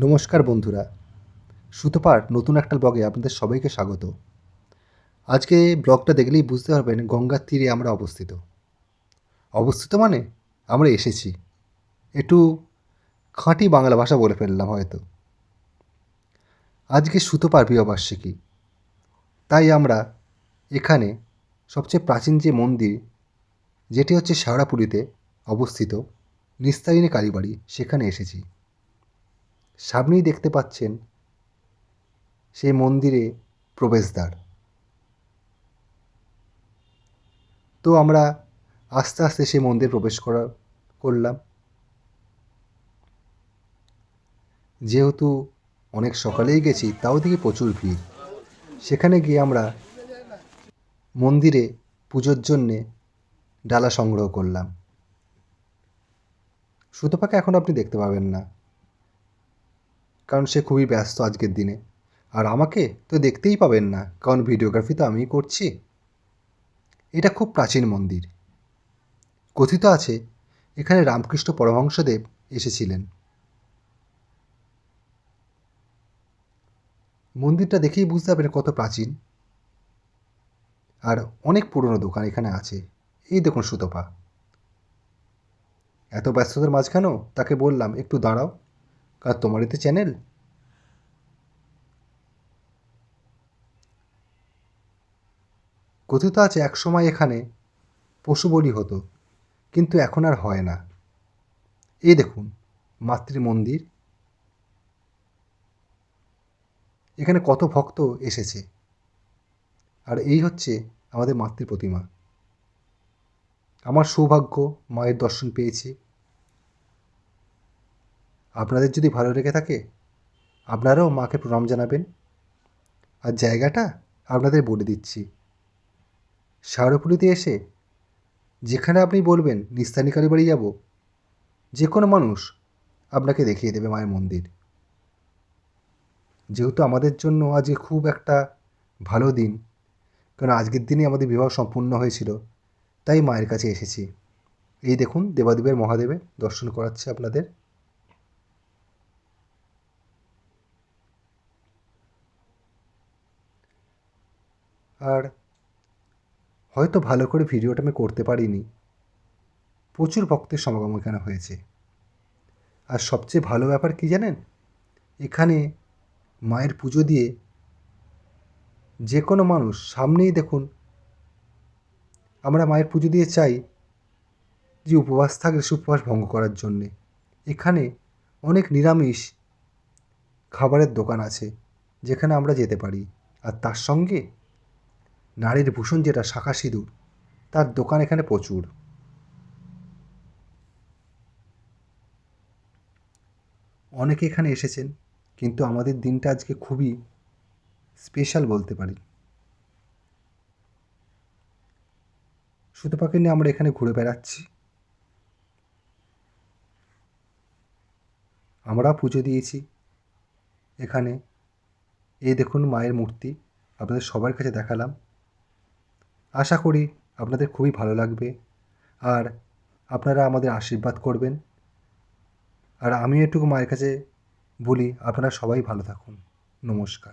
নমস্কার বন্ধুরা। সুতোপার নতুন একটা ব্লগে আপনাদের সবাইকে স্বাগত। আজকে ব্লগটা দেখলেই বুঝতে পারবেন গঙ্গার তীরে আমরা অবস্থিত। অবস্থিত মানে আমরা এসেছি। একটু খাঁটি বাংলা ভাষা বলে ফেললাম হয়তো। আজকে সুতোপার বিবাহবার্ষিকী তাই আমরা এখানে সবচেয়ে প্রাচীন যে মন্দির, যেটি হচ্ছে শেওড়াপুরীতে অবস্থিত, নিস্তারিণী কালীবাড়ি, সেখানে এসেছি। সামনেই দেখতে পাচ্ছেন সেই মন্দিরে প্রবেশদ্বার। তো আমরা আস্তে আস্তে সেই মন্দিরে প্রবেশ করা, করলাম। যেহেতু অনেক সকালেই গেছি, তাও দেখি প্রচুর ভিড়। সেখানে গিয়ে আমরা মন্দিরে পুজোর জন্যে ডালা সংগ্রহ করলাম। সুতোপাকে এখন আপনি দেখতে পাবেন না। কারণ সে খুবই ব্যস্ত আজকের দিনে। আর আমাকে তো দেখতেই পাবেন না, কারণ ভিডিওগ্রাফি তো আমিই করছি। এটা খুব প্রাচীন মন্দির। কথিত আছে, এখানে রামকৃষ্ণ পরমহংসদেব এসেছিলেন। মন্দিরটা দেখেই বুঝতে পারবেন কত প্রাচীন। আর অনেক পুরনো দোকান এখানে আছে। এই দেখুন সুতপা। এত ব্যস্ততার মাঝখানেও তাকে বললাম, একটু দাঁড়াও। কার তোমারই তো চ্যানেল? কথিত আছে, এক সময় এখানে পশু বলি হতো, কিন্তু এখন আর হয় না। এই দেখুন মাতৃ মন্দির এখানে কত ভক্ত এসেছে। আর এই হচ্ছে আমাদের মাতৃ প্রতিমা আমার সৌভাগ্য, মায়ের দর্শন পেয়েছি। আপনাদের যদি ভালো লেগে থাকে, আপনারাও মাকে প্রণাম জানাবেন। আর জায়গাটা আপনাদের বলে দিচ্ছি। শাহরপুরিতে এসে যেখানে আপনি বলবেন নিস্তানি কালী বাড়ি যাব, যে কোনো মানুষ আপনাকে দেখিয়ে দেবে মায়ের মন্দির। যেহেতু আমাদের জন্য আজকে খুব একটা ভালো দিন কারণ আজকের দিনে আমাদের বিবাহ সম্পূর্ণ হয়েছিল, তাই মায়ের কাছে এসেছি। এই দেখুন, দেবাদেবের মহাদেবের দর্শন করাচ্ছে আপনাদের। আর হয়তো ভালো করে ভিডিওটা আমি করতে পারিনি। প্রচুর ভক্তের সমাগম এখানে হয়েছে। আর সবচেয়ে ভালো ব্যাপার কি জানেন? এখানে মায়ের পুজো দিয়ে যে কোনো মানুষ সামনেই দেখুন, আমরা মায়ের পুজো দিয়ে চাই যে উপবাস থাকলে সে উপবাস ভঙ্গ করার জন্যে। এখানে অনেক নিরামিষ খাবারের দোকান আছে, যেখানে আমরা যেতে পারি। আর তার সঙ্গে নারীর ভূষণ যেটা, শাখা সিঁদুর, তার দোকান এখানে প্রচুর। অনেকে এখানে এসেছেন, কিন্তু আমাদের দিনটা আজকে খুবই স্পেশাল বলতে পারি। সুতোপাকে নিয়ে আমরা এখানে ঘুরে বেড়াচ্ছি। আমরা পুজো দিয়েছি। এখানে এই দেখুন মায়ের মূর্তি, আপনাদের সবার কাছে দেখালাম। আশা করি আপনাদের খুবই ভালো লাগবে। আর আপনারা আমাদের আশীর্বাদ করবেন। আর আমি এটুকু মায়ের কাছে বলি, আপনারা সবাই ভালো থাকুন। নমস্কার।